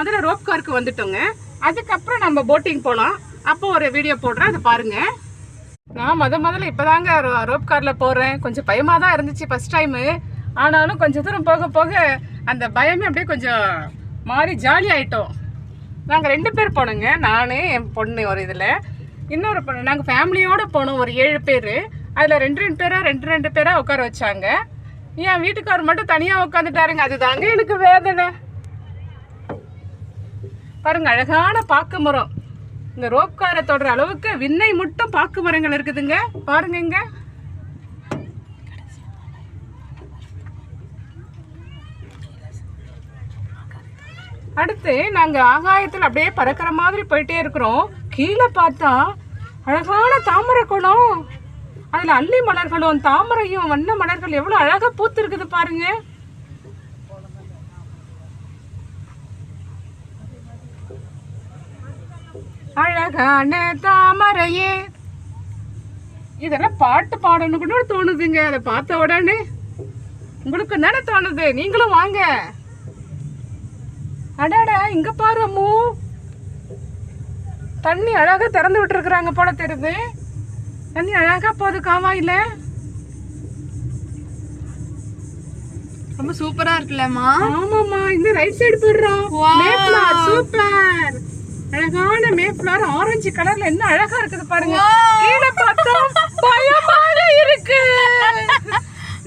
முதல்ல ரோப் காருக்கு வந்துட்டோங்க. அதுக்கப்புறம் நம்ம போட்டிங் போகலாம் அப்போ ஒரு வீடியோ போடுறேன் அதை பாருங்க. நான் முத முதல்ல இப்போதாங்க ரோப் காரில் போகிறேன் கொஞ்சம் பயமாக தான் இருந்துச்சு ஃபஸ்ட் டைமு ஆனாலும் கொஞ்சம் தூரம் போக போக அந்த பயமே அப்படியே கொஞ்சம் மாறி ஜாலி ஆகிட்டோம் நாங்கள் ரெண்டு பேர் போனோங்க. நான் என் பொண்ணு ஒரு இதில். இன்னொரு பொண்ணு நாங்கள் ஃபேமிலியோடு போனோம் ஒரு ஏழு பேர். அதில் ரெண்டு ரெண்டு பேராக ரெண்டு ரெண்டு பேராக உட்கார வச்சாங்க. என் வீட்டுக்காரர் மட்டும் தனியாக உட்காந்துட்டாருங்க. அதுதாங்க எனக்கு வேதனை. பாருங்க அழகான பாக்கு மரம். இந்த ரோப்காரை தொடுற தொடர அளவுக்கு விண்ணை மட்டும் பாக்கு மரங்கள் இருக்குதுங்க. பாருங்க இங்க. அடுத்து நாங்க ஆகாயத்தில் அப்படியே பறக்கிற மாதிரி போயிட்டே இருக்கிறோம். கீழே பார்த்தா அழகான தாமரை குளம். அதுல அள்ளி மலர்களும் தாமரையும் வண்ண மலர்கள் எவ்வளவு அழகா பூத்து இருக்குது பாருங்க. அழகான தாமரையே. இதெல்லாம் பாட்டு பாடணும் கூட தோணுதுங்க. அதை பார்த்த உடனே உங்களுக்கு தானே தோணுது? நீங்களும் வாங்க. அடாடா இங்க பாரு அம்மு. தண்ணி அழகா திறந்து விட்டுருக்குறாங்க போல தெரியுது. தண்ணி அழகா போகுது காவாயில. ரொம்ப சூப்பரா இருக்குல்லம்மா. ஆமாமா இந்த ரைட் சைடு போடுறோம் சூப்பர். அழகான மேஃப்ளவர் ஆரஞ்சு கலர்ல என்ன அழகா இருக்குது பாருங்க. கீழே பார்த்தா பயமாக இருக்கு.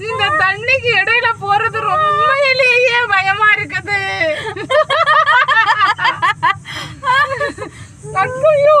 இந்த தண்ணிக்கு இடையில போறது ரொம்ப எளிய பயமா இருக்குது. ஐயோ